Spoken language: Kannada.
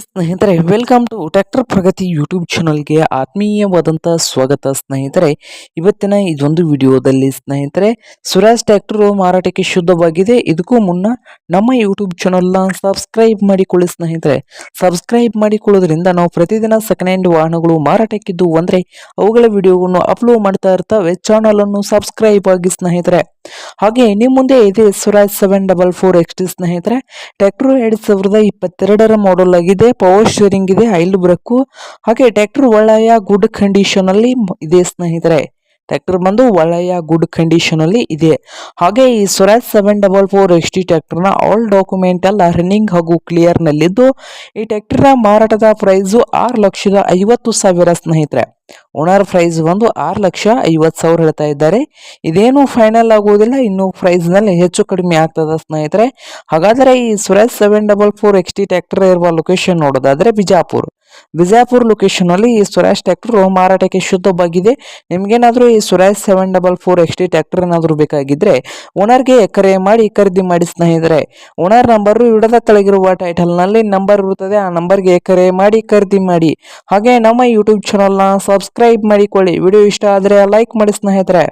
ಸ್ನೇಹಿತರೆ welcome to tractor Pragati YouTube ಚಾನಲ್ಗೆ ಆತ್ಮೀಯವಾದಂಥ ಸ್ವಾಗತ ಸ್ನೇಹಿತರೆ. ಇವತ್ತಿನ ಇದೊಂದು ವಿಡಿಯೋದಲ್ಲಿ ಸ್ನೇಹಿತರೆ ಸುರಾಜ್ ಟ್ರ್ಯಾಕ್ಟರ್ ಮಾರಾಟಕ್ಕೆ ಶುದ್ಧವಾಗಿದೆ. ಇದಕ್ಕೂ ಮುನ್ನ ನಮ್ಮ ಯೂಟ್ಯೂಬ್ ಚಾನಲ್ನ ಸಬ್ಸ್ಕ್ರೈಬ್ ಮಾಡಿಕೊಳ್ಳಿ ಸ್ನೇಹಿತರೆ. ಸಬ್ಸ್ಕ್ರೈಬ್ ಮಾಡಿಕೊಳ್ಳೋದ್ರಿಂದ ನಾವು ಪ್ರತಿದಿನ ಸೆಕೆಂಡ್ ಹ್ಯಾಂಡ್ ವಾಹನಗಳು ಮಾರಾಟಕ್ಕಿದ್ದು ಅಂದರೆ ಅವುಗಳ ವಿಡಿಯೋಗಳನ್ನು ಅಪ್ಲೋಡ್ ಮಾಡ್ತಾ ಇರ್ತವೆ. ಚಾನಲನ್ನು ಸಬ್ಸ್ಕ್ರೈಬ್ ಆಗಿ ಸ್ನೇಹಿತರೆ. ಹಾಗೆ ನಿಮ್ಮ ಮುಂದೆ ಇದೆ Swaraj seven double four X ಸ್ನೇಹಿತರೆ. ಟ್ರ್ಯಾಕ್ಟರ್ ಎರಡು ಸಾವಿರದ ಇಪ್ಪತ್ತೆರಡರ ಮಾಡೆಲ್ ಆಗಿದೆ. ಪವರ್ ಸ್ಟೇರಿಂಗ್ ಇದೆ ಐಲ್ ಬ್ರಕ್ಕು. ಹಾಗೆ ಟ್ರ್ಯಾಕ್ಟರ್ ಒಳ್ಳೆಯ ಗುಡ್ ಕಂಡೀಷನ್ ಅಲ್ಲಿ ಇದೆ ಸ್ನೇಹಿತರೆ. ಟ್ರ್ಯಾಕ್ಟರ್ ಬಂದು ಒಳ್ಳೆಯ ಗುಡ್ ಕಂಡೀಷನ್ ಅಲ್ಲಿ ಇದೆ. ಹಾಗೆ ಈ Swaraj seven double four S T ಟ್ರ್ಯಾಕ್ಟರ್ನ ಆಲ್ ಡಾಕ್ಯುಮೆಂಟ್ ಎಲ್ಲ ರನ್ನಿಂಗ್ ಹಾಗೂ ಕ್ಲಿಯರ್ ನಲ್ಲಿದ್ದು, ಈ ಟ್ರ್ಯಾಕ್ಟರ್ನ ಮಾರಾಟದ ಪ್ರೈಸು ಆರು ಲಕ್ಷದ ಐವತ್ತು ಸಾವಿರ ಸ್ನೇಹಿತರೆ. ಓನರ್ ಪ್ರೈಸ್ ಬಂದು ಆರು ಲಕ್ಷ ಐವತ್ತು ಸಾವಿರ ಹೇಳ್ತಾ ಇದ್ದಾರೆ. ಇದೇನು ಫೈನಲ್ ಆಗುವುದಿಲ್ಲ, ಇನ್ನು ಪ್ರೈಸ್ನಲ್ಲಿ ಹೆಚ್ಚು ಕಡಿಮೆ ಆಗ್ತದ ಸ್ನೇಹಿತರೆ. ಹಾಗಾದರೆ ಈ Suresh seven double four X T tractor ಇರುವ ಲೊಕೇಶನ್ ನೋಡೋದಾದ್ರೆ ಬಿಜಾಪುರ್. ಬಿಜಾಪುರ್ ಲೊಕೇಶನಲ್ಲಿ ಈ ಸುರೇಶ್ ಟ್ಯಾಕ್ಟರ್ ಮಾರಾಟಕ್ಕೆ ಶುದ್ಧವಾಗಿದೆ. ನಿಮಗೇನಾದರೂ ಈ Suresh seven double four X T tractor ಏನಾದರೂ ಬೇಕಾಗಿದ್ದರೆ ಓನರ್ಗೆ ಕರೆ ಮಾಡಿ ಖರೀದಿ ಮಾಡಿ ಸ್ನೇಹಿತರೆ. ಓನರ್ ನಂಬರು ಇಡದ ಕೆಳಗಿರುವ ಟೈಟಲ್ನಲ್ಲಿ ನಂಬರ್ ಇರುತ್ತದೆ. ಆ ನಂಬರ್ಗೆ ಕರೆ ಮಾಡಿ ಖರೀದಿ ಮಾಡಿ. ಹಾಗೆ ನಮ್ಮ ಯೂಟ್ಯೂಬ್ ಚಾನಲ್ನ ಸಬ್ಸ್ಕ್ರೈಬ್ ಮಾಡಿಕೊಳ್ಳಿ. ವಿಡಿಯೋ ಇಷ್ಟ ಆದರೆ ಲೈಕ್ ಮಾಡಿ ಸ್ನೇಹಿತರೆ.